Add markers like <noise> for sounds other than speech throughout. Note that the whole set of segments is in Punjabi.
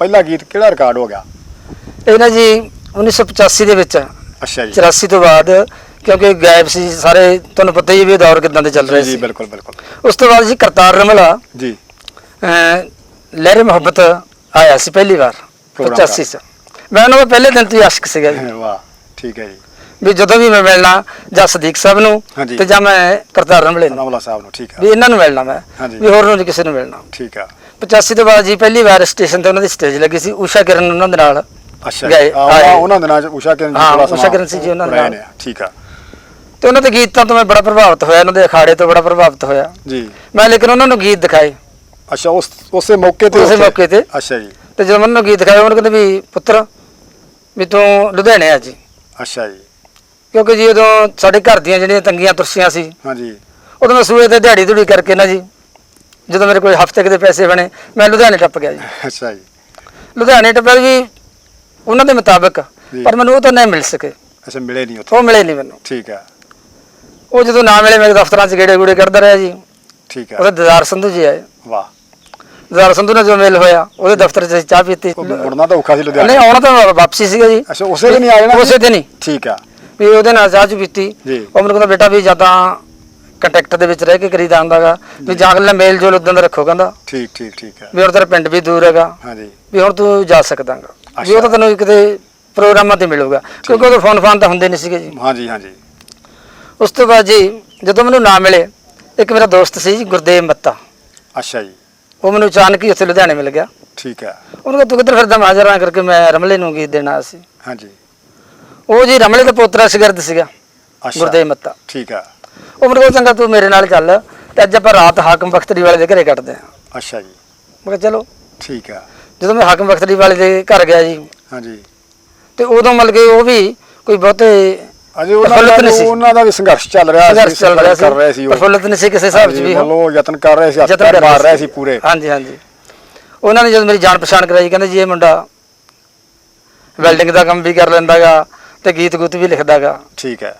ਪਹਿਲਾ ਗੀਤ ਕਿਹੜਾ ਰਿਕਾਰਡ ਹੋ ਗਿਆ? ਇਹ ਨਾ ਜੀ 1985 ਦੇ ਵਿੱਚ। ਅੱਛਾ ਜੀ। 84 ਤੋਂ ਬਾਅਦ ਕਿਉਂਕਿ ਗਾਇਬ ਸੀ ਸਾਰੇ ਤੁਹਾਨੂੰ ਪਤਾ ਹੀ ਹੈ ਵੀ ਇਹ ਦੌਰ ਕਿਦਾਂ ਦੇ ਚੱਲ ਰਹੇ ਜੀ ਸੀ। ਬਿਲਕੁਲ ਬਿਲਕੁਲ। ਉਸ ਤੋਂ ਬਾਅਦ ਜੀ ਕਰਤਾਰ ਰਮਲਾ ਜੀ। ਲਹਿਰੇ ਮੁਹੱਬਤ ਆਇਆ ਸੀ ਪਹਿਲੀ ਵਾਰ ਪ੍ਰੋਗਰਾਮ 85 ਚ। ਮੈਂ ਉਹਨਾਂ ਦਾ ਪਹਿਲੇ ਦਿਨ ਤੋਂ ਹੀ ਆਸ਼ਿਕ ਸੀਗਾ ਜੀ। ਵਾਹ ਠੀਕ ਹੈ ਜੀ। ਵੀ ਜਦੋਂ ਵੀ ਮੈਂ ਮਿਲਣਾ ਜਾਂ ਸਦੀਕ ਸਾਹਿਬ ਨੂੰ ਹਾਂਜੀ। ਤੇ ਜਾਂ ਮੈਂ ਕਰਤਾਰ ਰਮਲੇ ਨੂੰ ਰਾਮਲਾ ਸਾਹਿਬ ਨੂੰ ਠੀਕ ਵੀ ਆ ਇਹਨਾਂ ਨੂੰ ਮਿਲਣਾ ਮੈਂ ਹਾਂਜੀ। ਵੀ ਹੋਰ ਨੂੰ ਕਿਸੇ ਨੂੰ ਮਿਲਣਾ ਠੀਕ ਆ 85 ਤੋਂ ਬਾਅਦ ਜੀ ਪਹਿਲੀ ਵਾਰ ਸਟੇਸ਼ਨ ਤੇ ਉਹਨਾਂ ਦੀ ਸਟੇਜ ਲੱਗੀ ਸੀ ਊਸ਼ਾ ਕਿਰਨ ਉਹਨਾਂ ਦੇ ਨਾਲ ਅੱਛਾ ਗਏ, ਆਏ। ਉਹਨਾਂ ਦਿਨਾਂ ਚ ਉਸ਼ਾ ਕਿਰਨ ਜੀ ਹਾਂ, ਸਮਾਂ ਕਿਰਨ ਸੀ ਜੀ ਉਹਨਾਂ ਦੇ ਨਾਲ। ਠੀਕ ਆ ਤੇ ਉਹਨਾਂ ਦੇ ਗੀਤਾਂ ਤੋਂ ਮੈਂ ਬੜਾ ਪ੍ਰਭਾਵਿਤ ਹੋਇਆ ਉਹਨਾਂ ਦੇ ਅਖਾੜੇ ਤੋਂ ਬੜਾ ਪ੍ਰਭਾਵਿਤ ਹੋਇਆ ਜੀ ਮੈਂ ਲੇਕਿਨ ਉਹਨਾਂ ਨੂੰ ਗੀਤ ਦਿਖਾਏ ਅੱਛਾ ਉਸ ਉਸੇ ਮੌਕੇ ਤੇ ਉਸੇ ਉੱਥੇ? ਮੌਕੇ ਤੇ। ਅੱਛਾ ਜੀ ਤੇ ਜਦੋਂ ਮੈਨੂੰ ਗੀਤ ਦਿਖਾਏ ਉਹਨਾਂ ਕਹਿੰਦੇ ਵੀ ਪੁੱਤਰ ਵੀ ਤੂੰ ਲੁਧਿਆਣੇ ਆ ਜੀ ਅੱਛਾ ਜੀ ਕਿਉਂਕਿ ਜੀ ਉਦੋਂ ਸਾਡੇ ਘਰ ਦੀਆਂ ਜਿਹੜੀਆਂ ਤੰਗੀਆਂ ਤੁਰਸੀਆਂ ਸੀ ਹਾਂਜੀ। ਉਦੋਂ ਮੈਂ ਸੂਏ ਤੇ ਦਿਹਾੜੀ ਧੂੜੀ ਕਰਕੇ ਨਾ ਜੀ ਜਦੋਂ ਮੇਰੇ ਕੋਲ ਹਫ਼ਤੇ ਦੇ ਪੈਸੇ ਬਣੇ ਮੈਂ ਲੁਧਿਆਣੇ ਟੱਪ ਗਿਆ ਜੀ। ਅੱਛਾ ਜੀ। ਲੁਧਿਆਣੇ ਟੱਪਿਆ ਜੀ ਉਹਨਾਂ ਦੇ ਮੁਤਾਬਕ ਜੀ। ਪਰ ਮੈਨੂੰ ਉਹ ਤਾਂ ਨਹੀਂ ਮਿਲ ਸਕੇ। ਅੱਛਾ ਮਿਲੇ ਨਹੀਂ ਉੱਥੇ। ਉਹ ਮਿਲੇ ਨਹੀਂ ਮੈਨੂੰ। ਠੀਕ ਆ ਉਹ ਜਦੋਂ ਨਾ ਮਿਲੇ ਮੈਂ ਦਫ਼ਤਰਾਂ 'ਚ ਗੇੜੇ ਗੂੜੇ ਕਰਦਾ ਰਿਹਾ ਜੀ। ਠੀਕ ਆ ਉਹਦੇ ਦਜ਼ਾਰ ਸੰਧੂ ਜੀ ਆਏ। ਵਾਹ। ਦਜ਼ਾਰ ਸੰਧੂ ਨਾਲ ਜੋ ਮੇਲ ਹੋਇਆ ਉਹਦੇ ਦਫ਼ਤਰ 'ਚ ਅਸੀਂ ਚਾਹ ਪੀਤੀ। ਉਹ ਮੁੜਨਾ ਤਾਂ ਔਖਾ ਸੀ ਨਹੀਂ ਲੁਧਿਆਣੇ ਆਉਣਾ ਤਾਂ ਵਾਪਸੀ ਸੀਗਾ ਜੀ। ਅੱਛਾ ਉਸੇ ਦਿਨ ਹੀ ਆ ਜਾਣਾ ਉਸੇ ਦਿਨ ਹੀ। ਠੀਕ ਆ ਵੀ ਉਹਦੇ ਨਾਲ ਚਾਹ ਚੂਹ ਪੀਤੀ ਜੀ। ਉਹ ਮੈਨੂੰ ਕਹਿੰਦਾ ਬੇਟਾ ਵੀ ਜਾਂ ਤਾਂ ਕੰਟੈਕਟ ਦੇ ਵਿੱਚ ਰਹਿ ਕੇ ਕਰੀਦਾ ਹੁੰਦਾਗਾ ਵੀ ਜਾਂ। ਅਗਲੇ ਨਾਲ ਮੇਲ ਜੋਲ ਉਦੋਂ ਦਾ ਰੱਖੋ ਕਹਿੰਦਾ। ਠੀਕ ਠੀਕ ਠੀਕ ਆ ਵੀ ਹੁਣ ਤੇਰਾ ਪਿੰਡ ਵੀ ਦੂਰ ਹੈਗਾ। ਹਾਂਜੀ। ਵੀ ਹੁਣ ਤੂੰ ਜਾ ਸਕਦਾਗਾ ਵੀ ਉਹ ਤਾਂ ਤੈਨੂੰ ਕਿਤੇ ਪ੍ਰੋਗਰਾਮਾਂ ਤੇ ਮਿਲੂਗਾ। ਕਿਉਂਕਿ ਉਹਦੇ ਫੋਨ ਫਾਨ ਤਾਂ ਹੁੰਦੇ ਨਹੀਂ ਸੀਗੇ ਜੀ। ਹਾਂਜੀ ਹਾਂਜੀ। ਉਸ ਤੋਂ ਬਾਅਦ ਜੀ ਜਦੋਂ ਮੈਨੂੰ ਨਾ ਮਿਲੇ ਇੱਕ ਮੇਰਾ ਦੋਸਤ ਸੀ ਜੀ ਗੁਰਦੇਵ ਮੱਤਾ। ਅੱਛਾ ਜੀ। ਉਹ ਮੈਨੂੰ ਅਚਾਨਕ ਹੀ ਉੱਥੇ ਲੁਧਿਆਣੇ ਮਿਲ ਗਿਆ। ਠੀਕ ਆ ਉਹਨੂੰ ਕਹਿੰਦਾ ਤੂੰ ਕਿੱਧਰ ਫਿਰਦਾ? ਮੈਂ ਹਾਜ਼ਰ ਕਰਕੇ ਮੈਂ ਰਮਲੇ ਨੂੰ ਗੀਤ ਦੇਣਾ ਸੀ। ਹਾਂਜੀ। ਉਹ ਜੀ ਰਮਲੇ ਦਾ ਪੋਤਰਾ ਸ਼ਗਿਰਦ ਸੀਗਾ ਗੁਰਦੇਵ ਮੱਤਾ। ਠੀਕ ਆ ਉਹ ਮੈਨੂੰ ਕਹਿੰਦਾ ਚੰਗਾ ਤੂੰ ਮੇਰੇ ਨਾਲ ਚੱਲ ਤੇ ਅੱਜ ਆਪਾਂ ਰਾਤ ਹਾਕਮ ਬਖਤਰੀ ਵਾਲੇ ਦੇ ਘਰੇ ਕੱਟਦੇ ਆਂ ਅੱਛਾ ਜੀ। ਮੈਂ ਕਿਹਾ ਚਲੋ। ਠੀਕ ਆ ਜਦੋਂ ਮੈਂ ਹਾਕਮ ਬਖਤਰੀ ਵਾਲੇ ਦੇ ਘਰ ਗਿਆ ਜੀ ਹਾਂਜੀ ਤੇ ਉਦੋਂ ਮਤਲਬ ਕਿ ਉਹ ਵੀ ਕੋਈ ਬਹੁਤੇ ਅਜੇ ਉਹਨਾਂ ਦਾ ਨਹੀਂ ਸੀ। ਉਹਨਾਂ ਦਾ ਵੀ ਸੰਘਰਸ਼ ਚੱਲ ਰਿਹਾ ਸੰਘਰਸ਼ ਚੱਲ ਰਿਹਾ ਸੀ ਕਰ ਰਹੇ ਸੀ ਉਹ। ਪ੍ਰਫੁੱਲਿਤ ਨਹੀਂ ਸੀ ਕਿਸੇ ਹਿਸਾਬ 'ਚ ਵੀ ਉਹ ਯਤਨ ਕਰ ਰਹੇ ਸੀ ਹੱਥ ਮਾਰ ਰਹੇ ਸੀ। ਪੂਰੇ। ਹਾਂਜੀ ਹਾਂਜੀ। ਉਹਨਾਂ ਨੇ ਜਦੋਂ ਮੇਰੀ ਜਾਣ ਪਛਾਣ ਕਰਾਈ ਕਹਿੰਦੇ ਜੀ ਇਹ ਮੁੰਡਾ ਵੈਲਡਿੰਗ ਦਾ ਕੰਮ ਵੀ ਕਰ ਲੈਂਦਾਗਾ ਤੇ ਗੀਤ ਗੁੱਤ ਵੀ ਲਿਖਦਾਗਾ। ਠੀਕ ਹੈ।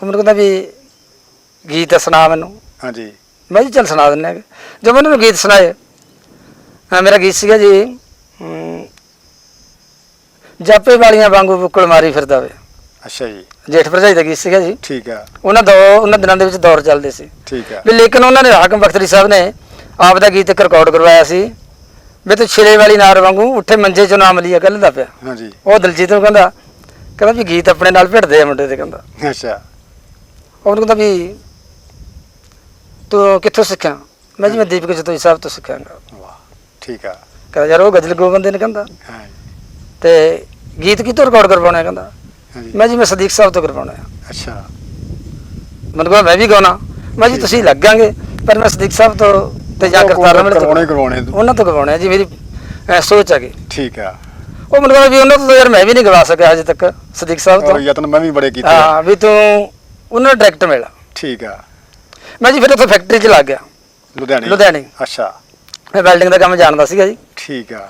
ਉਹ ਮੈਨੂੰ ਕਹਿੰਦਾ ਵੀ ਗੀਤ ਸੁਣਾ ਮੈਨੂੰ। ਹਾਂਜੀ। ਮੈਂ ਜੀ ਚੱਲ ਸੁਣਾ ਦਿੰਦੇ ਹਾਂ। ਜਦੋਂ ਮੈਨੂੰ ਗੀਤ ਸੁਣਾਏ ਹਾਂ ਮੇਰਾ ਗੀਤ ਸੀਗਾ ਜੀ ਜਾਪੇ ਵਾਲੀਆਂ ਵਾਂਗੂ ਬੁੱਕਲ ਮਾਰੀ ਫਿਰਦਾ ਵੇ। ਅੱਛਾ ਜੀ। ਜੇਠ ਭਰਜਾਈ ਦਾ ਗੀਤ ਸੀਗਾ ਜੀ। ਠੀਕ ਆ ਉਹਨਾਂ ਦੋ ਉਹਨਾਂ ਦਿਨਾਂ ਦੇ ਵਿੱਚ ਦੌਰ ਚੱਲਦੇ ਸੀ। ਠੀਕ ਆ ਵੀ ਲੇਕਿਨ ਉਹਨਾਂ ਨੇ ਹਾਕਮ ਬਖਤਰੀ ਸਾਹਿਬ ਨੇ ਆਪ ਦਾ ਗੀਤ ਇੱਕ ਰਿਕਾਰਡ ਕਰਵਾਇਆ ਸੀ। ਵੀ ਤੂੰ ਛਿਲੇ ਵਾਲੀ ਨਾਰ ਵਾਂਗੂ ਉੱਠੇ ਮੰਜੇ ਚੋਂ ਨਾਮ ਲਿਆ ਕੱਲ ਦਾ ਪਿਆ। ਹਾਂਜੀ। ਉਹ ਦਲਜੀਤ ਨੂੰ ਕਹਿੰਦਾ ਕਹਿੰਦਾ ਵੀ ਗੀਤ ਆਪਣੇ ਨਾਲ ਭਿੜਦੇ ਆ ਮੁੰਡੇ ਦੇ ਕਹਿੰਦਾ। ਅੱਛਾ। ਉਹਨੂੰ ਕਹਿੰਦਾ ਵੀ ਤੂੰ ਕਿੱਥੋਂ ਸਿੱਖਿਆ? ਮੈਂ ਜੀ ਮੈਂ ਦੀਪਕ ਜਤੋਈ ਸਾਹਿਬ ਤੋਂ ਸਿੱਖਿਆਗਾ। ਵਾਹ ਠੀਕ ਆ। ਕਹਿੰਦਾ ਯਾਰ ਉਹ ਗਜ਼ਲ ਗੋਬੰਦੇ ਨੇ ਕਹਿੰਦਾ। ਹਾਂ ਤੇ ਗੀਤ ਕਿਤੋਂ ਰਿਕਾਰਡ ਕਰਵਾਉਣਾ ਕਹਿੰਦਾ? ਹਾਂਜੀ ਮੈਂ ਜੀ ਮੈਂ ਸਦੀਕ ਸਾਹਿਬ ਤੋਂ ਕਰਵਾਉਣਾ ਅੱਛਾ। ਮੈਨੂੰ ਕਹਿੰਦਾ ਮੈਂ ਵੀ ਗਾਉਣਾ। ਮੈਂ ਜੀ ਤੁਸੀਂ ਲੱਗਾਂਗੇ ਪਰ ਮੈਂ ਸਦੀਕ ਸਾਹਿਬ ਤੋਂ ਤੇ ਜਾ ਕਰਤਾਰ ਰਮਲੇ ਤੋਂ ਕਰਵਾਉਣੇ ਕਰਵਾਉਣੇ ਉਹਨਾਂ ਤੋਂ ਗਵਾਉਣਾ ਜੀ ਮੇਰੀ ਸੋਚ ਹੈਗੀ ਠੀਕ ਆ। ਉਹ ਮੈਨੂੰ ਕਹਿੰਦਾ ਵੀ ਉਹਨਾਂ ਤੋਂ ਤਾਂ ਯਾਰ ਮੈਂ ਵੀ ਨਹੀਂ ਗਵਾ ਸਕਿਆ ਅਜੇ ਤੱਕ ਸਦੀਕ ਸਾਹਿਬ ਔਰ ਤੋਂ ਯਤਨ ਮੈਂ ਵੀ ਬੜੇ ਕੀਤੇ ਹਾਂ ਵੀ ਤੂੰ ਉਹਨਾਂ ਨੂੰ ਡਾਇਰੈਕਟ ਮਿਲ। ਠੀਕ ਆ। ਮੈਂ ਜੀ ਫਿਰ ਉੱਥੇ ਫੈਕਟਰੀ 'ਚ ਲੱਗ ਗਿਆ। ਲੁਧਿਆਣੇ। ਲੁਧਿਆਣੇ। ਅੱਛਾ। ਮੈਂ ਵੈਲਡਿੰਗ ਦਾ ਕੰਮ ਜਾਣਦਾ ਸੀਗਾ ਜੀ। ਠੀਕ ਆ।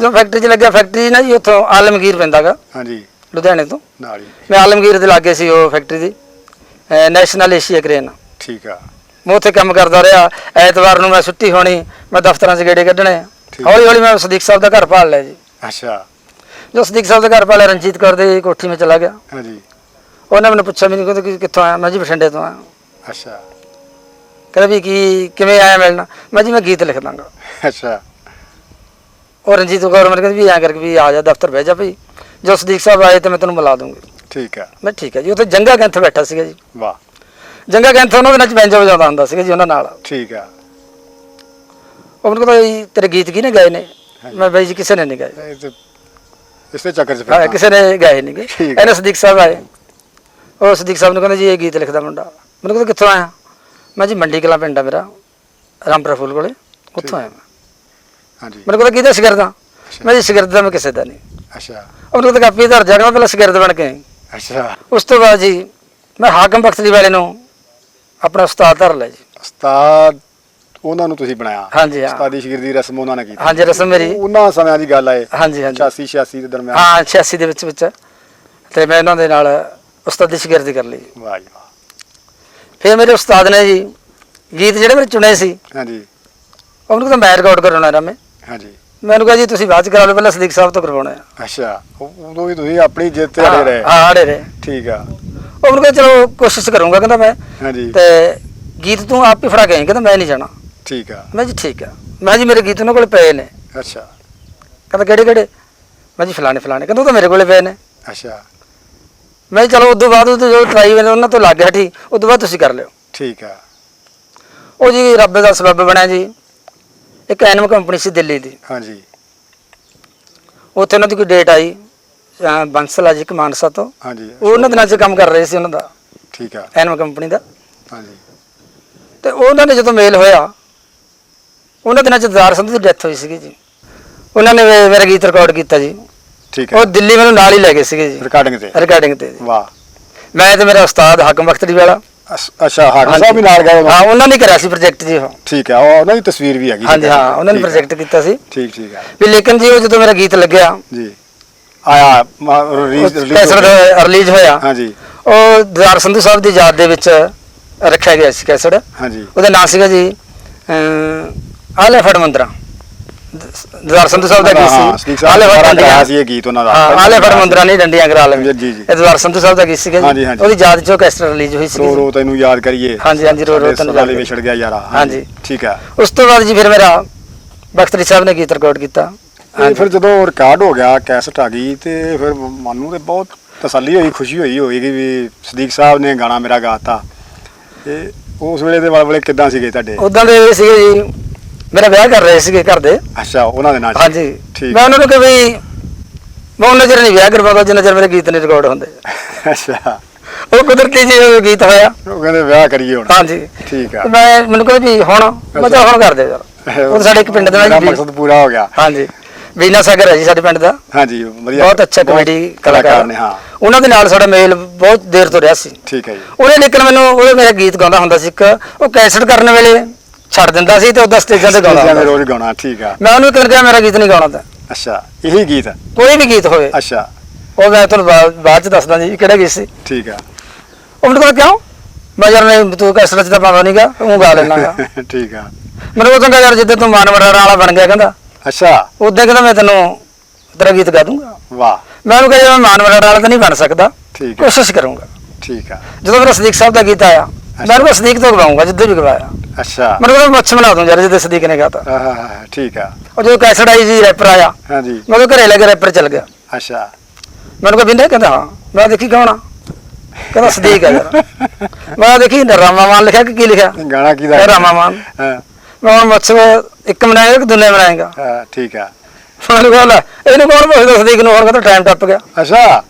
ਜਦੋਂ ਫੈਕਟਰੀ 'ਚ ਲੱਗਿਆ ਫੈਕਟਰੀ ਨਾ ਜੀ ਉੱਥੋਂ ਆਲਮਗੀਰ ਪੈਂਦਾਗਾ ਹਾਂਜੀ। ਲੁਧਿਆਣੇ ਤੋਂ। ਨਾਲ ਹੀ। ਮੈਂ ਆਲਮਗੀਰ ਦੇ ਲਾਗੇ ਸੀ ਉਹ ਫੈਕਟਰੀ ਦੀ। ਅਹ ਨੈਸ਼ਨਲ ਏਸ਼ੀਆ ਕਰੇਨ ਠੀਕ ਆ। ਮੈਂ ਉੱਥੇ ਕੰਮ ਕਰਦਾ ਰਿਹਾ। ਐਤਵਾਰ ਨੂੰ ਮੈਂ ਛੁੱਟੀ ਹੋਣੀ। ਮੈਂ ਦਫ਼ਤਰਾਂ 'ਚ ਗੇੜੇ ਕੱਢਣੇ। ਠੀਕ। ਹੌਲੀ ਹੌਲੀ ਮੈਂ ਸਦੀਕ ਸਾਹਿਬ ਦਾ ਘਰ ਭਾਲ ਲਿਆ ਜੀ। ਅੱਛਾ। ਜੋ ਸਦੀਕ ਸਾਹਿਬ ਦਾ ਘਰ ਭਾਲਿਆ ਰਣਜੀਤ ਕੌਰ ਦੀ ਕੋਠੀ 'ਚ ਚਲਾ ਗਿਆ। ਹਾਂਜੀ। ਉਹਨੇ ਮੈਨੂੰ ਪੁੱਛਿਆ ਮੈਨੂੰ ਕਿ ਕਿੱਥੋਂ ਆਇਆ? ਮੈਂ ਜੀ ਬਠਿੰਡੇ ਤੋਂ ਆਇਆ। ਅੱਛਾ। ਕਹਿੰਦਾ ਵੀ ਕੀ ਕਿਵੇਂ ਆਇਆ ਮਿਲਣਾ? ਮੈਂ ਜੀ ਮੈਂ ਗੀਤ ਲਿਖ ਦਾਂਗਾ। ਅੱਛਾ। ਉਹ ਰਣਜੀਤ ਕੌਰ ਮੈਨੂੰ ਕਹਿੰਦੀ ਵੀ ਐਂ ਕਰਕੇ ਵੀ ਆ ਜਾ ਦਫ਼ਤਰ ਬਹਿ ਜਾ ਭਈ। ਜੋ ਸਦੀਕ ਸਾਹਿਬ ਆਏ ਤੇ ਮੈਂ ਤੈਨੂੰ ਮਿਲਾ ਦੂੰਗੀ। ਠੀਕ ਆ ਮੈਂ ਠੀਕ ਹੈ ਜੀ ਉੱਥੇ ਜੰਗਾ ਕੈਂਥ ਬੈਠਾ ਸੀਗਾ ਜੀ। ਵਾਹ। ਜੰਗਾ ਕੈਂਥ ਉਹਨਾਂ ਦੇ ਨਾਲ ਬੈਂਜੋ ਵਜਾਉਂਦਾ ਹੁੰਦਾ ਸੀਗਾ ਜੀ ਉਹਨਾਂ ਨਾਲ। ਠੀਕ ਆ ਉਹ ਮੈਨੂੰ ਕਹਿੰਦਾ ਜੀ ਤੇਰੇ ਗੀਤ ਕਿਹਨੇ ਗਾਏ ਨੇ? ਮੈਂ ਬਾਈ ਜੀ ਕਿਸੇ ਨੇ ਨਹੀਂ ਗਾਏ। ਇਹ ਤੇ ਇਸੇ ਚੱਕਰ ਚ ਹਾਂ ਫਿਰ ਕਿਸੇ ਨੇ ਗਾਏ ਨਹੀਂ ਗੇ। ਠੀਕ ਹੈ। ਇਹਨੇ ਸਦੀਕ ਸਾਹਿਬ ਆਏ। ਉਹ ਸਦੀਕ ਸਾਹਿਬ ਨੂੰ ਕਹਿੰਦਾ ਜੀ ਇਹ ਗੀਤ ਲਿਖਦਾ ਮੁੰਡਾ। ਮੈਨੂੰ ਕਹਿੰਦਾ ਕਿੱਥੋਂ ਆਇਆ? ਮੈਂ ਜੀ ਮੰਡੀ ਕਲਾ ਪਿੰਡ ਆ ਮੇਰਾ ਰਾਮਪੁਰਾ ਫੂਲ ਕੋਲੇ। ਉੱਥੋਂ ਆਇਆ ਮੈਂ ਹਾਂਜੀ। ਮੈਨੂੰ ਕਹਿੰਦਾ ਕਿਹਦਾ ਸ਼ਗਿਰਦਾ? ਮੈਂ ਜੀ ਸ਼ਗਿਰਦ ਦਾ ਮੈਂ ਕਿਸੇ ਦਾ ਨਹੀਂ ਅੱਛਾ। ਉਹਨੂੰ ਕਹਿੰਦਾ ਕਾਪੀ ਧਰ ਜਾ ਪਹਿਲਾਂ ਸ਼ਗਿਰਦ ਬਣ ਕੇ ਆਈ। ਅੱਛਾ। ਉਸ ਤੋਂ ਬਾਅਦ ਜੀ ਮੈਂ ਹਾਕਮ ਬਖਤਰੀ ਵਾਲੇ ਨੂੰ ਆਪਣਾ ਉਸਤਾਦ ਧਰ ਲਿਆ ਜੀ। ਉਸਤਾਦ ਉਹਨਾਂ ਨੂੰ ਤੁਸੀਂ ਬਣਾਇਆ। ਹਾਂਜੀ, ਹਾਂ। ਉਸਤਾਦੀ ਸ਼ਗਿਰ ਦੀ ਰਸਮ ਉਹਨਾਂ ਨੇ ਕੀਤੀ। ਹਾਂਜੀ ਰਸਮ ਮੇਰੀ। ਉਹਨਾਂ ਸਮਿਆਂ ਦੀ ਗੱਲ ਆਏ ਹਾਂਜੀ ਹਾਂਜੀ। 86 86 ਦੇ ਦਰਮਿਆਨ। ਹਾਂ 86 ਦੇ ਵਿੱਚ ਵਿੱਚ। ਤੇ ਮੈਂ ਉਹਨਾਂ ਦੇ ਨਾਲ ਉਸਤਾਦੀ ਸ਼ਗਿਰਦੀ ਕਰ ਲਈ। ਵਾਹ ਜੀ ਵਾਹ। ਫਿਰ ਮੇਰੇ ਉਸਤਾਦ ਨੇ ਜੀ ਗੀਤ ਜਿਹੜੇ ਮੇਰੇ ਚੁਣੇ ਸੀ ਹਾਂਜੀ। ਉਹਨੂੰ ਕਹਿੰਦਾ ਮੈਂ ਰਿਕਾਰਡ ਕਰਾਉਣਾ ਰਮੇ ਹਾਂਜੀ। ਮੈਨੂੰ ਕਹਾ ਜੀ ਤੁਸੀਂ ਬਾਅਦ ਚ ਕਰਾ ਲਓ ਪਹਿਲਾਂ ਸਦੀਕ ਸਾਹਿਬ ਤੋਂ ਕਰਵਾਉਣਾ ਹੈ। ਅੱਛਾ ਉਦੋਂ ਵੀ ਤੁਸੀਂ ਆਪਣੀ ਜਿੱਤ ਤੇ ਅੜੇ ਰਹੇ। ਹਾਂ ਅੜੇ ਰਹੇ। ਠੀਕ ਆ। ਉਹ ਮੈਨੂੰ ਕਹਿੰਦਾ ਚਲੋ ਕੋਸ਼ਿਸ਼ ਕਰੂੰਗਾ ਕਹਿੰਦਾ ਮੈਂ। ਹਾਂਜੀ। ਤੇ ਗੀਤ ਤੂੰ ਆਪ ਹੀ ਫੜਾ ਕੇ ਆਈ ਕਹਿੰਦਾ ਮੈਂ ਨਹੀਂ ਜਾਣਾ। ਠੀਕ ਆ। ਮੈਂ ਜੀ ਠੀਕ ਆ। ਮੈਂ ਜੀ ਮੇਰੇ ਗੀਤ ਉਹਨਾਂ ਕੋਲ ਪਏ ਨੇ। ਅੱਛਾ। ਕਹਿੰਦਾ ਕਿਹੜੇ ਕਿਹੜੇ? ਮੈਂ ਜੀ ਫਲਾਣੇ ਫਲਾਣੇ। ਕਹਿੰਦਾ ਉਹ ਤਾਂ ਮੇਰੇ ਕੋਲੇ ਪਏ ਨੇ। ਅੱਛਾ। ਮੈਂ ਚਲੋ ਉਦੋਂ ਬਾਅਦ ਉਹ ਜੋ ਟਰਾਈ ਉਹਨਾਂ ਤੋਂ ਲੱਗ ਗਿਆ ਠੀਕ। ਉਦੋਂ ਬਾਅਦ ਤੁਸੀਂ ਕਰ ਲਿਓ। ਠੀਕ ਆ। ਉਹ ਜੀ ਰੱਬ ਦਾ ਸਬੱਬ ਬਣਿਆ ਜੀ। ਇੱਕ ਐਨਮ ਕੰਪਨੀ ਸੀ ਦਿੱਲੀ ਦੀ। ਹਾਂਜੀ। ਉੱਥੇ ਉਹਨਾਂ ਦੀ ਕੋਈ ਡੇਟ ਆਈ ਬੰਸਲ ਜੀ ਮਾਨਸਾ ਤੋਂ। ਹਾਂਜੀ। ਉਹ ਉਹਨਾਂ ਦਿਨਾਂ 'ਚ ਕੰਮ ਕਰ ਰਹੇ ਸੀ ਉਹਨਾਂ ਦਾ। ਠੀਕ ਆ। ਐਨਮ ਕੰਪਨੀ ਦਾ। ਹਾਂਜੀ। ਤੇ ਉਹਨਾਂ ਨੇ ਜਦੋਂ ਮੇਲ ਹੋਇਆ ਉਹਨਾਂ ਦਿਨਾਂ 'ਚ ਦਾਰ ਸੰਧੂ ਦੀ ਡੈਥ ਹੋਈ ਸੀਗੀ ਜੀ। ਉਹਨਾਂ ਨੇ ਮੇ- ਮੇਰਾ ਗੀਤ ਰਿਕਾਰਡ ਕੀਤਾ ਜੀ। ਠੀਕ ਉਹ ਆ ਦਿੱਲੀ ਮੈਨੂੰ ਨਾਲ ਹੀ ਲੈ ਗਏ ਸੀਗੇ ਜੀ। ਰਿਕਾਰਡਿੰਗ ਤੇ? ਰਿਕਾਰਡਿੰਗ ਤੇ ਜੀ। ਵਾਹ। ਮੈਂ ਤੇ ਮੇਰਾ ਉਸਤਾਦ ਹਾਕਮ ਬਖਤਰੀ ਵਾਲਾ। ਅਸ- ਅੱਛਾ ਹਾਕਮ ਸਾਹਿਬ ਵੀ ਨਾਲ ਗਏ ਉਦੋਂ? ਹਾਂ ਉਹਨਾਂ ਨੇ ਕਰਿਆ ਸੀ ਪ੍ਰੋਜੈਕਟ ਜੀ ਉਹ। ਠੀਕ ਆ ਉਹ ਉਹਨਾਂ ਦੀ ਤਸਵੀਰ ਵੀ ਹੈਗੀ। ਹਾਂਜੀ ਹਾਂ ਉਹਨਾਂ ਨੇ ਠੀਕ। ਪ੍ਰੋਜੈਕਟ ਕੀਤਾ ਸੀ। ਠੀਕ ਠੀਕ ਆ ਵੀ ਲੇਕਿਨ ਜੀ ਉਹ ਜਦੋਂ ਮੇਰਾ ਗੀਤ ਲੱਗਿਆ ਜੀ। ਆਇਆ ਰਿਲੀਜ਼ ਕੈਸਟ ਰਿਲੀਜ਼ ਹੋਇਆ। ਹਾਂਜੀ ਉਹ ਦਾਰ ਸੰਧੂ ਸਾਹਿਬ ਦੀ ਯਾਦ ਦੇ ਵਿੱਚ ਰੱਖਿਆ ਗਿਆ ਸੀ ਕੈਸਟ ਹਾਂਜੀ ਉਹਦਾ ਨਾਮ ਸੀਗਾ ਜੀ ਆਲੇ ਫੜ ਮੰਦਰਾ। ਦਾਰ ਸੰਧੂ ਸਾਹਿਬ ਦਾ ਹਾਂ, ਗੀਤ ਸੀ ਸਾਹਿਬ ਆਲੇ ਫੜ ਸਾਰਾ ਸੀ ਇਹ ਗੀਤ ਉਹਨਾਂ ਦਾ। ਹਾਂ ਆਲੇ ਫੜ ਮੰਦਰਾ ਨਹੀਂ ਡੰਡੀਆਂ ਕਰਾ ਲੈ ਜੀ, ਜੀ, ਜੀ। ਇਹ ਦਾਰ ਸੰਧੂ ਸਾਹਿਬ ਦਾ ਗੀਤ ਸੀਗਾ ਹਾਂਜੀ। ਉਹਦੀ ਯਾਦ ਚੋਂ ਕੈਸਟ ਰਿਲੀਜ਼ ਹੋਈ ਸੀ ਰੋ ਰੋ ਤੈਨੂੰ ਯਾਦ ਕਰੀਏ। ਹਾਂਜੀ, ਹਾਂਜੀ, ਰੋ ਰੋ ਸਾਡੇ ਤੈਨੂੰ ਵਿਛੜ ਗਿਆ ਯਾਰਾ। ਹਾਂਜੀ। ਠੀਕ ਆ ਉਸ ਤੋਂ ਬਾਅਦ ਜੀ ਫਿਰ ਮੇਰਾ ਬਖਤਰੀ ਸਾਹਿਬ ਨੇ ਗੀਤ ਰਿਕਾਰਡ ਕੀਤਾ। ਤੇ ਫਿਰ ਜਦੋਂ ਰਿਕਾਰਡ ਹੋ ਗਿਆ ਕੈਸਟ ਆ ਗਈ ਤੇ ਫਿਰ ਮਨ ਨੂੰ ਤੇ ਬਹੁਤ ਤਸੱਲੀ ਹੋਈ ਖੁਸ਼ੀ ਹੋਈ ਹੋਏਗੀ ਵੀ ਸਦੀਕ ਸਾਹਿਬ ਨੇ ਗਾਣਾ ਮੇਰਾ ਗਾਤਾ ਤੇ ਉਸ ਵੇਲੇ ਦੇ ਵਾਲੇ ਕਿੱਦਾਂ ਸੀਗੇ ਤੁਹਾਡੇ? ਉਦਾਂ ਦੇ ਇਹ ਸੀਗੇ ਜੀ। ਮੇਰਾ ਵਿਆਹ ਕਰ ਰਹੇ ਸੀਗੇ ਘਰ ਦੇ। ਅੱਛਾ ਉਹਨਾਂ ਦੇ ਨਾਲ ਹਾਂਜੀ। ਠੀਕ। ਮੈਂ ਉਹਨਾਂ ਨੂੰ ਕਿਹਾ ਵੀ ਮੈਂ ਉਹਨਾਂ ਚਿਰ ਨਹੀਂ ਵਿਆਹ ਕਰਵਾਉਂਦਾ ਜਿੰਨਾ ਚਿਰ ਮੇਰੇ ਗੀਤ ਨਹੀਂ ਰਿਕਾਰਡ ਹੁੰਦੇ। ਅੱਛਾ। ਉਹ ਕੁਦਰਤੀ ਜੀ ਉਹ ਗੀਤ ਹੋਇਆ। ਉਹ ਕਹਿੰਦੇ ਵਿਆਹ ਕਰੀਏ ਹੁਣ। ਹਾਂਜੀ। ਠੀਕ ਆ। ਮੈਂ ਮੈਨੂੰ ਕਹਿੰਦੇ ਵੀ ਹੁਣ ਮੈਂ ਕਿਹਾ ਹੁਣ ਕਰ ਦੇ ਯਾਰ। ਉਹ ਸਾਡੇ ਇੱਕ ਪਿੰਡ ਦਾ ਜੀ। ਮਕਸਦ ਪੂਰਾ ਹੋ ਗਿਆ। ਹਾਂਜੀ। ਵੀਨਾ ਸਾਗਰ ਹੈ ਜੀ ਸਾਡੇ ਪਿੰਡ ਦਾ। ਹਾਂਜੀ ਵਧੀਆ ਬਹੁਤ ਅੱਛਾ ਕਮੇਡੀ ਕਲਾਕਾਰ ਨੇ ਹਾਂ। ਉਹਨਾਂ ਦੇ ਨਾਲ ਸਾਡਾ ਮੇਲ ਬਹੁਤ ਦੇਰ ਤੋਂ ਰਿਹਾ ਸੀ। ਠੀਕ ਹੈ ਜੀ। ਉਹਨੇ ਲੇਕਿਨ ਮੈਨੂੰ ਉਹ ਮੇਰਾ ਗੀਤ ਗਾਉਂਦਾ ਹੁੰਦਾ ਸੀ ਇੱਕ ਉਹ ਕੈਸਟ ਕਰਨ ਵੇਲੇ ਛੱਡ ਦਿੰਦਾ ਸੀ ਤੇ ਉਹਦਾ ਸਟੇਜਾਂ ਤੇ ਹੁੰਦਾ। ਸੀ। ਰੋਜ਼ ਗਾਉਣਾ ਠੀਕ ਆ। ਮੈਂ ਉਹਨੂੰ ਕਿਹਾ ਮੇਰਾ ਗੀਤ ਨਹੀਂ ਗਾਉਣਾ ਤਾਂ। ਅੱਛਾ ਇਹੀ ਗੀਤ? ਕੋਈ ਵੀ ਗੀਤ ਹੋਵੇ। ਅੱਛਾ। ਉਹ ਮੈਂ ਤੁਹਾਨੂੰ ਬਾਅਦ ਚ ਦੱਸਦਾ ਜੀ ਕਿਹੜਾ ਗੀਤ ਸੀ। ਠੀਕ ਆ। ਉਹ ਮੈਨੂੰ ਕਹਿੰਦਾ ਕਿਉਂ? ਮੈਂ ਯਾਰ ਨਹੀਂ ਤੂੰ ਕੈਸਟ ਰਚਦਾ ਪਾਉਂਦਾ ਨਹੀਂਗਾ ਉਹ ਗਾ ਲੈਣਾਗਾ <laughs> ਠੀਕ ਆ। ਮੈਨੂੰ ਉਹ ਕਹਿੰਦਾ ਯਾਰ ਜਿੱਦਾਂ ਤੂੰ ਮਾਨ ਮਰਾੜਾ ਵਾਲਾ ਬਣ ਗਿਆ ਕਹਿੰਦਾ। ਅੱਛਾ। ਉਦੋਂ ਕਹਿੰਦਾ ਮੈਂ ਤੈਨੂੰ ਤੇਰਾ ਗੀਤ ਗਾ ਦੂੰਗਾ। ਵਾਹ। ਮੈਂ ਉਹਨੂੰ ਕਹਿੰਦਾ ਮੈਂ ਮਾਨ ਮਰਾੜਾ ਵਾਲਾ ਤਾਂ ਨਹੀਂ ਬਣ ਸਕਦਾ। ਠੀਕ ਆ। ਕੋਸ਼ਿਸ਼ ਕਰੂੰਗਾ। ਠੀਕ ਆ। ਜਦੋਂ ਮੇਰਾ ਸਦੀਕ ਸਾਹਿਬ ਦਾ ਗੀਤ ਆਇਆ ਮੈਂ ਉਹਨੂੰ ਸਦੀਕ ਤੋਂ ਗਵਾਉਂਗਾ ਜਿੱਦਾਂ ਵੀ ਗਵਾਇਆ। ਅੱਛਾ। ਮੈਨੂੰ ਕਹਿੰਦਾ ਮੱਛ ਬਣਾ ਦੂੰ ਯਾਰ ਜਿੱਦਾਂ ਸਦੀਕ ਨੇ ਗਾਤਾ ਆਹ, ਠੀਕ ਆ। ਉਹ ਜਦੋਂ ਕੈਸਟ ਆਈ ਜੀ ਰੈਪਰ ਆਇਆ। ਹਾਂਜੀ। ਮੈਂ ਉਹਦੇ ਘਰੇ ਲੈ ਕੇ ਰੈਪਰ ਚੱਲ ਗਿਆ। ਅੱਛਾ। ਮੈਨੂੰ ਕਹਿੰਦਾ ਬਿੰਦੇ ਕਹਿੰਦਾ ਹਾਂ। ਮੈਂ ਦੇਖੀ ਕੌਣ ਆ? ਕਹਿੰਦਾ ਸਦੀਕ ਆ ਯਾਰ। ਮੈਂ ਦੇਖੀ ਰਾਮਾ ਮਾਨ ਲਿਖਿਆ ਕਿ ਕੀ ਲਿਖਿਆ? ਗਾਣਾ ਕਿਹਦਾ ਇਹ ਰਾਮਾ ਮਾਨ। ਹਾਂ। ਮੈਂ ਹੁਣ ਮੱਛ ਇੱਕ ਬਣਾਏਗਾ ਕਿ ਦੁਨੇ ਬਣਾਏਗਾ? ਹਾਂ, ਠੀਕ ਆ। ਮੈਨੂੰ ਕਹਿੰਦਾ ਇਹਨੂੰ ਕੌਣ ਪੁੱਛਦਾ ਸਦੀਕ ਨੂੰ? ਹੋਰ ਕਹਿੰਦਾ ਟਾਈਮ ਟੱਪ ਗਿਆ। ਅੱਛਾ।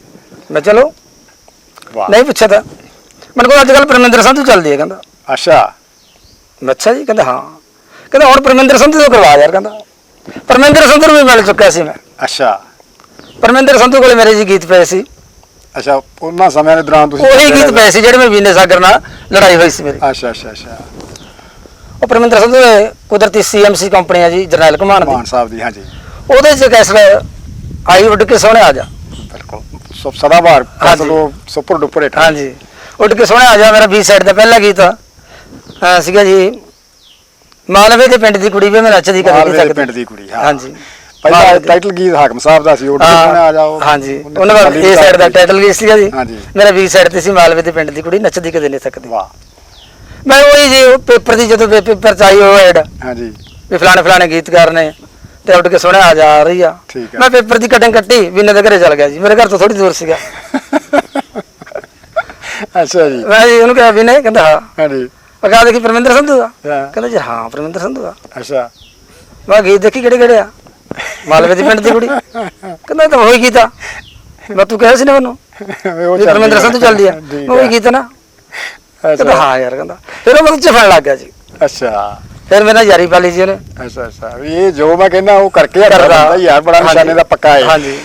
ਮੈਂ ਚਲੋ। ਵਾਹ। ਨਹੀਂ ਪੁੱਛਿਆ ਤਾਂ। ਮੈਨੂੰ ਕਹਿੰਦਾ ਅੱਜ ਕੱਲ ਪਰਮਿੰਦਰ ਸੰਧੂ ਚੱਲਦੀ ਹੈ ਕਹਿੰਦਾ। ਅੱਛਾ। ਅੱਛਾ ਜੀ ਕਹਿੰਦਾ ਹਾਂ। ਕਹਿੰਦਾ ਹੁਣ ਪਰਮਿੰਦਰ ਸੰਧੂ ਤੋਂ ਕਰਵਾ ਯਾਰ ਕਹਿੰਦਾ। ਪਰਮਿੰਦਰ ਸੰਧੂ ਨੂੰ ਵੀ ਮਿਲ ਚੁੱਕਿਆ ਸੀ ਮੈਂ। ਅੱਛਾ। ਪਰਮਿੰਦਰ ਸੰਧੂ ਕੋਲੇ ਮੇਰੇ ਜੀ ਗੀਤ ਪਏ ਸੀ। ਅੱਛਾ ਉਹਨਾਂ ਸਮਿਆਂ ਦੇ ਦੌਰਾਨ ਤੁਸੀਂ ਉਹੀ ਗੀਤ ਪਏ ਸੀ ਜਿਹੜੇ ਮੈਂ ਵੀਨੇ ਸਾਗਰ ਨਾਲ ਲੜਾਈ ਹੋਈ ਸੀ ਮੇਰੀ। ਅੱਛਾ ਅੱਛਾ ਅੱਛਾ। ਉਹ ਪਰਮਿੰਦਰ ਸੰਧੂ ਦੇ ਕੁਦਰਤੀ ਸੀਐਮਸੀ ਕੰਪਨੀ ਆ ਜੀ ਜਰਨੈਲ ਘਮਾਨ ਮਾਨ ਦੀ ਸਾਹਿਬ ਦੀ ਹਾਂਜੀ। ਉਹਦੇ ਚ ਕੈਸਟ ਆਈ ਉੱਡ ਕੇ ਸੋਹਣੇ ਆ ਜਾ। ਬਿਲਕੁਲ। ਸੋ ਸਦਾਬਾਰ ਹਾਂਜੀ। ਕਸਲੋ ਸੁਪਰ ਡੁਪਰ ਹਿੱਟ। ਹਾਂਜੀ। ਉੱਡ ਕੇ ਸੋਹਣੇ ਆ ਜਾ ਮੇਰਾ ਬੀ ਸਾਈਡ ਦਾ ਪਹਿਲਾ ਗੀਤ। ਅਹ ਸੀਗਾ ਜੀ। ਮਾਲਵੇ ਦੇ ਪਿੰਡ ਦੀ ਕੁੜੀ ਵੀ ਮੈਂ ਨੱਚਦੀ ਕਦੇ ਮਾਲਵੇ ਨਹੀਂ ਦੇ ਸਕਦੀ। ਪਿੰਡ ਦੀ ਕੁੜੀ ਹਾਂ। ਹਾਂਜੀ। ਪਹਿਲਾ ਮਾਲਵੇ ਦੇ- ਟਾਈਟਲ ਗੀਤ ਹਾਕਮ ਸਾਹਿਬ ਦਾ ਸੀ ਉਹ ਆ ਜਾਓ। ਹਾਂਜੀ। ਉਹਨੇ ਉਹਨਾਂ ਦਾ ਇਹ ਸਾਈਡ ਦਾ। ਟਾਈਟਲ ਗੀਤ ਸੀਗਾ ਜੀ। ਹਾਂਜੀ। ਮੇਰਾ ਬੀ ਸਾਈਡ ਤੇ ਸੀ ਮਾਲਵੇ ਦੇ ਪਿੰਡ ਦੀ ਕੁੜੀ ਨੱਚਦੀ ਕਦੇ ਨਹੀਂ ਸਕਦੀ। ਵਾਹ। ਮੈਂ ਉਹੀ ਜੀ ਉਹ ਪੇਪਰ ਦੀ ਜਦੋਂ ਪੇਪਰ ਚ ਆਈ ਉਹ ਐਡ ਹਾਂਜੀ। ਵੀ ਫਲਾਣੇ ਫਲਾਣੇ ਗੀਤਕਾਰ ਨੇ ਤੇ ਉੱਡ ਕੇ ਸੋਹਣੇ ਆ ਜਾ ਰਹੀ ਆ। ਠੀਕ ਆ। ਮੈਂ ਪੇਪਰ ਦੀ ਕਟਿੰਗ ਕੱਟੀ ਵੀਨੇ ਦੇ ਘਰੇ ਚਲ ਗਿਆ ਜੀ। ਮੇਰੇ ਘਰ ਤੋਂ ਥੋੜੀ ਦੂਰ ਸੀਗਾ। ਅੱਛਾ ਜੀ। ਮੈਂ ਜੀ ਉਹਨੂੰ ਕਿਹਾ ਵੀਨੇ ਕਹਿੰਦਾ ਹਾਂ। ਹਾਂਜੀ। ਕਿਹਾ ਦੇਖੀ ਪਰਮਿੰਦਰ ਸੰਧੂ ਹਾਂ। ਕਹਿੰਦਾ ਜੀ ਹਾਂ ਪਰਮਿੰਦਰ ਸੰਧੂ ਆ। ਅੱਛਾ। ਮੈਂ ਗੀਤ ਦੇਖੀ ਕਿਹੜੇ ਕਿਹੜੇ ਆ? ਮਾਲਵੇ ਦੀ ਪਿੰਡ ਦੀ ਕੁੜੀ। ਕਹਿੰਦਾ ਇਹ ਤਾਂ ਉਹੀ ਗੀਤ ਮੈਂ ਤੂੰ ਕਿਹਾ ਸੀ ਨਾ ਮੈਨੂੰ ਉਹ ਵੀ ਪਰਮਿੰਦਰ ਸੰਧੂ ਚੱਲਦੀ ਆ। ਮੈਂ ਉਹੀ ਗੀਤ ਨਾ। ਕਹਿੰਦਾ ਹਾਂ ਯਾਰ ਕਹਿੰਦਾ। ਫਿਰ ਉਹ ਮੈਨੂੰ ਚਫਣ ਲੱਗ ਗਿਆ ਜੀ। ਅੱਛਾ। ਫਿਰ ਮੇਰੇ ਯਾਰੀ ਪਾ ਲਈ ਜੀ ਉਹਨੇ। ਅੱਛਾ ਅੱਛਾ। ਵੀ ਇਹ ਜੋ ਮੈਂ ਕਹਿੰਦਾ ਉਹ ਕਰਕੇ ਕਰਦਾ। ਯਾਰ ਬੜਾ। ਨਿਸ਼ਾਨੇ ਦਾ ਪੱਕਾ ਹੈ ਹਾਂਜੀ।